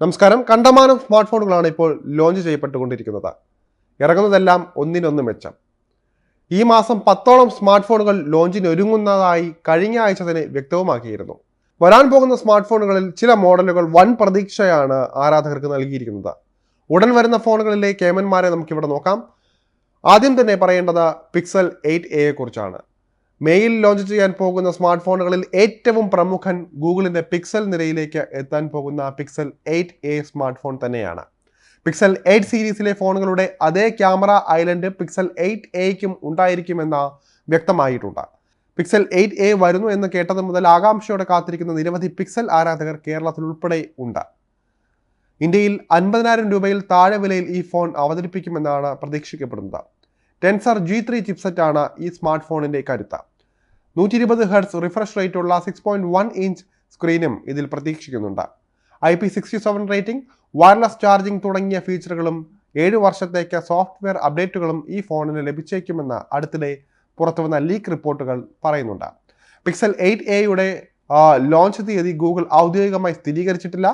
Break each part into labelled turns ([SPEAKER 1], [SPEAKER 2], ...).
[SPEAKER 1] നമസ്കാരം. കണ്ടമാനം സ്മാർട്ട് ഫോണുകളാണ് ഇപ്പോൾ ലോഞ്ച് ചെയ്യപ്പെട്ടുകൊണ്ടിരിക്കുന്നത്. ഇറങ്ങുന്നതെല്ലാം ഒന്നിനൊന്ന് മെച്ചം. ഈ മാസം പത്തോളം സ്മാർട്ട് ഫോണുകൾ ലോഞ്ചിന് ഒരുങ്ങുന്നതായി കഴിഞ്ഞ ആഴ്ച തന്നെ വ്യക്തവുമാക്കിയിരുന്നു. വരാൻ പോകുന്ന സ്മാർട്ട് ഫോണുകളിൽ ചില മോഡലുകൾ വൻ പ്രതീക്ഷയാണ് ആരാധകർക്ക് നൽകിയിരിക്കുന്നത്. ഉടൻ വരുന്ന ഫോണുകളിലെ കേമന്മാരെ നമുക്കിവിടെ നോക്കാം. ആദ്യം തന്നെ പറയേണ്ടത് പിക്സൽ എയ്റ്റ് എയെ കുറിച്ചാണ് മെയിൽ ലോഞ്ച് ചെയ്യാൻ പോകുന്ന സ്മാർട്ട് ഫോണുകളിൽ ഏറ്റവും പ്രമുഖൻ ഗൂഗിളിന്റെ പിക്സൽ നിരയിലേക്ക് എത്താൻ പോകുന്ന Pixel eight A smart phone തന്നെയാണ്. പിക്സൽ എയ്റ്റ് സീരീസിലെ ഫോണുകളുടെ അതേ ക്യാമറ ഐലൻഡ് പിക്സൽ എയ്റ്റ് എയ്ക്കും ഉണ്ടായിരിക്കുമെന്ന വ്യക്തമായിട്ടുണ്ട്. പിക്സൽ എയ്റ്റ് എ വരുന്നു എന്ന് കേട്ടത് മുതൽ ആകാംക്ഷയോടെ കാത്തിരിക്കുന്ന നിരവധി പിക്സൽ ആരാധകർ കേരളത്തിൽ ഉൾപ്പെടെ ഉണ്ട്. ഇന്ത്യയിൽ അൻപതിനായിരം രൂപയിൽ താഴെ വിലയിൽ ഈ ഫോൺ അവതരിപ്പിക്കുമെന്നാണ് പ്രതീക്ഷിക്കപ്പെടുന്നത്. ടെൻസർ ജി ത്രീ ചിപ്സെറ്റാണ് ഈ സ്മാർട്ട് ഫോണിന്റെ കരുത്ത്. നൂറ്റി ഇരുപത് ഹെർട്സ് റിഫ്രഷ് റേറ്റ് ഉള്ള സിക്സ് പോയിന്റ് വൺ ഇഞ്ച് സ്ക്രീനും ഇതിൽ പ്രതീക്ഷിക്കുന്നുണ്ട്. I P sixty seven rating wireless charging തുടങ്ങിയ ഫീച്ചറുകളും ഏഴ് വർഷത്തേക്ക് സോഫ്റ്റ്വെയർ അപ്ഡേറ്റുകളും ഈ ഫോണിന് ലഭിച്ചേക്കുമെന്ന് അടുത്തിടെ പുറത്തുവന്ന ലീക്ക് റിപ്പോർട്ടുകൾ പറയുന്നുണ്ട്. പിക്സൽ എയ്റ്റ് എയുടെ ലോഞ്ച് തീയതി ഗൂഗിൾ ഔദ്യോഗികമായി സ്ഥിരീകരിച്ചിട്ടില്ല.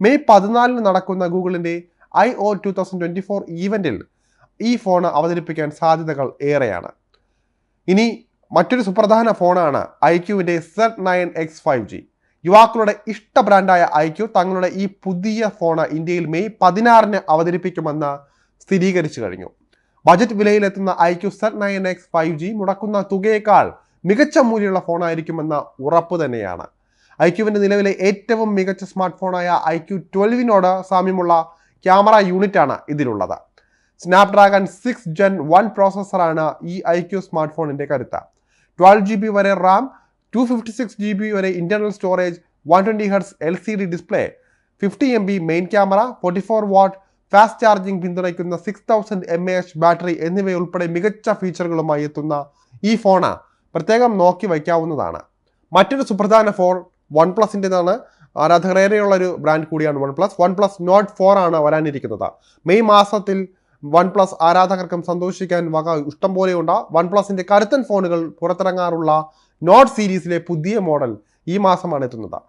[SPEAKER 1] മെയ് പതിനാലിന് നടക്കുന്ന ഗൂഗിളിന്റെ I O two thousand twenty four ഈവന്റിൽ ഈ ഫോൺ അവതരിപ്പിക്കാൻ സാധ്യതകൾ ഏറെയാണ്. ഇനി മറ്റൊരു സുപ്രധാന ഫോണാണ് I ക്യുവിന്റെ Z nine X five G. യുവാക്കളുടെ ഇഷ്ട ബ്രാൻഡായ ഐ ക്യു തങ്ങളുടെ ഈ പുതിയ ഫോൺ ഇന്ത്യയിൽ മെയ് പതിനാറിന് അവതരിപ്പിക്കുമെന്ന് സ്ഥിരീകരിച്ചു കഴിഞ്ഞു. Budget വിലയിലെത്തുന്ന I Q Z nine X five G മുടക്കുന്ന തുകയേക്കാൾ മികച്ച മൂല്യമുള്ള ഫോണായിരിക്കുമെന്ന ഉറപ്പ് തന്നെയാണ്. ഐ ക്യുവിന്റെ നിലവിലെ ഏറ്റവും മികച്ച സ്മാർട്ട് ഫോണായ ഐ ക്യു ട്വൽവിനോട് സാമ്യമുള്ള ക്യാമറ യൂണിറ്റാണ് ഇതിലുള്ളത്. സ്നാപ്ഡ്രാഗൺ സിക്സ് ജെൻ വൺ പ്രോസസ്സറാണ് ഈ ഐ ക്യു സ്മാർട്ട് ഫോണിന്റെ കരുത്ത്. ട്വൽവ് ജി ബി വരെ RAM two fifty six G B വരെ internal storage one twenty hertz L C D display fifty M B main camera forty four watt fast charging പിന്തുണയ്ക്കുന്ന six thousand M A H battery എന്നിവയുൾപ്പെടെ മികച്ച ഫീച്ചറുകളുമായി എത്തുന്ന ഈ phone പ്രത്യേകം നോക്കി വയ്ക്കാവുന്നതാണ്. മറ്റൊരു സുപ്രധാന ഫോൺ വൺ പ്ലസിന്റെതാണ് ആരാധകരേറെയുള്ള ഒരു ബ്രാൻഡ് കൂടിയാണ് one plus one plus not four ആണ് വരാനിരിക്കുന്നത്. മെയ് മാസത്തിൽ വൺ പ്ലസ് ആരാധകർക്കും സന്തോഷിക്കാൻ വക ഇഷ്ടം പോലെയുണ്ട് വൺ പ്ലസിന്റെ കരുത്തൻ ഫോണുകൾ പുറത്തിറങ്ങാറുള്ള നോട്ട് സീരീസിലെ പുതിയ മോഡൽ ഈ മാസമാണ് എത്തുന്നത്.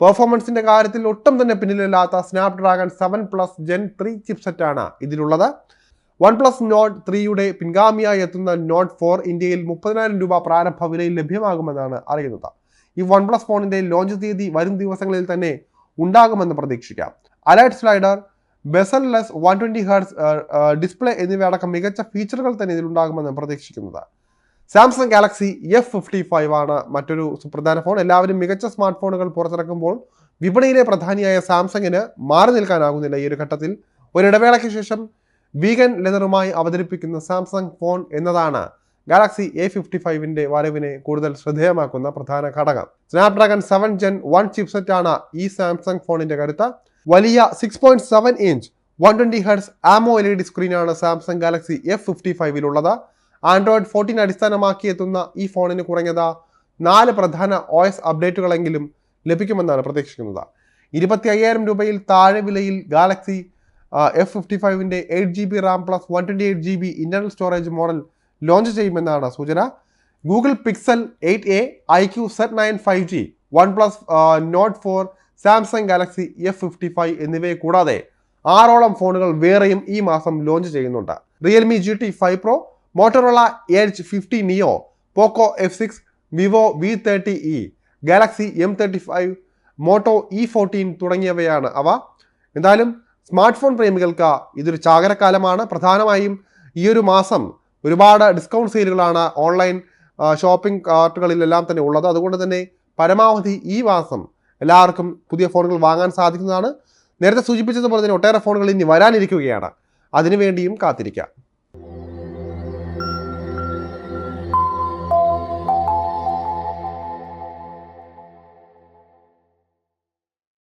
[SPEAKER 1] പെർഫോമൻസിന്റെ കാര്യത്തിൽ ഒട്ടും തന്നെ പിന്നിലില്ലാത്ത Snapdragon seven plus gen three ചിപ്സെറ്റാണ് ഇതിലുള്ളത്. വൺ പ്ലസ് നോട്ട് ത്രീയുടെ പിൻഗാമിയായി എത്തുന്ന നോട്ട് ഫോർ ഇന്ത്യയിൽ മുപ്പതിനായിരം രൂപ പ്രാരംഭ വിലയിൽ ലഭ്യമാകുമെന്നാണ് അറിയുന്നത്. ഈ വൺ പ്ലസ് ഫോണിന്റെ ലോഞ്ച് തീയതി വരും ദിവസങ്ങളിൽ തന്നെ ഉണ്ടാകുമെന്ന് പ്രതീക്ഷിക്കാം. Alert slider bezelless one twenty hertz display എന്നിവയടക്കം മികച്ച ഫീച്ചറുകൾ തന്നെ ഇതിലുണ്ടാകുമെന്ന് പ്രതീക്ഷിക്കുന്നത്. Samsung Galaxy F fifty five ആണ് മറ്റൊരു സുപ്രധാന ഫോൺ എല്ലാവരും മികച്ച സ്മാർട്ട് ഫോണുകൾ പുറത്തിറക്കുമ്പോൾ വിപണിയിലെ പ്രധാനിയായ സാംസങ്ങിന് മാറി നിൽക്കാനാകുന്നില്ല ഈ ഒരു ഘട്ടത്തിൽ. ഒരിടവേളയ്ക്ക് ശേഷം വീഗൻ ലെതറുമായി അവതരിപ്പിക്കുന്ന സാംസങ് ഫോൺ എന്നതാണ് ഗാലക്സി എ ഫിഫ്റ്റി ഫൈവിന്റെ വരവിനെ കൂടുതൽ ശ്രദ്ധേയമാക്കുന്ന പ്രധാന ഘടകം. സ്നാപ്ഡ്രാഗൺ സെവൻ ജെൻ വൺ ചിപ്സെറ്റാണ് ഈ സാംസങ് ഫോണിന്റെ കരുത്ത്. വലിയ six point seven inch one twenty hertz AMOLED സ്ക്രീനാണ് Samsung Galaxy F fifty ഫൈവിലുള്ളത് ആൻഡ്രോയിഡ് ഫോർട്ടീൻ അടിസ്ഥാനമാക്കി എത്തുന്ന ഈ ഫോണിന് കുറഞ്ഞത് നാല് പ്രധാന ഒ എസ് അപ്ഡേറ്റുകളെങ്കിലും ലഭിക്കുമെന്നാണ് പ്രതീക്ഷിക്കുന്നത്. ഇരുപത്തി അയ്യായിരം രൂപയിൽ താഴെ വിലയിൽ Galaxy F fifty ഫൈവിന്റെ eight G B RAM plus one twenty eight G B internal storage model launch ചെയ്യുമെന്നാണ് സൂചന. Google Pixel eight A I Q Z nine five G One Plus note four Samsung Galaxy F fifty five എന്നിവയെ കൂടാതെ ആറോളം ഫോണുകൾ വേറെയും ഈ മാസം launch ചെയ്യുന്നുണ്ട്. Realme G T five pro Motorola edge fifty Neo Poco F six Vivo V thirty E Galaxy M thirty five Moto E fourteen തുടങ്ങിയവയാണ് അവ. എന്തായാലും സ്മാർട്ട് ഫോൺ പ്രേമികൾക്ക് ഇതൊരു ചാകരക്കാലമാണ്. പ്രധാനമായും ഈ ഒരു മാസം ഒരുപാട് ഡിസ്കൗണ്ട് സെയിലുകളാണ് ഓൺലൈൻ ഷോപ്പിംഗ് കാർട്ടുകളിലെല്ലാം തന്നെ ഉള്ളത്. അതുകൊണ്ട് തന്നെ പരമാവധി ഈ മാസം എല്ലാവർക്കും പുതിയ ഫോണുകൾ വാങ്ങാൻ സാധിക്കുന്നതാണ്. നേരത്തെ സൂചിപ്പിച്ചതുപോലെ തന്നെ ഒട്ടേറെ ഫോണുകൾ ഇനി വരാനിരിക്കുകയാണ്. അതിനുവേണ്ടിയും കാത്തിരിക്കാം.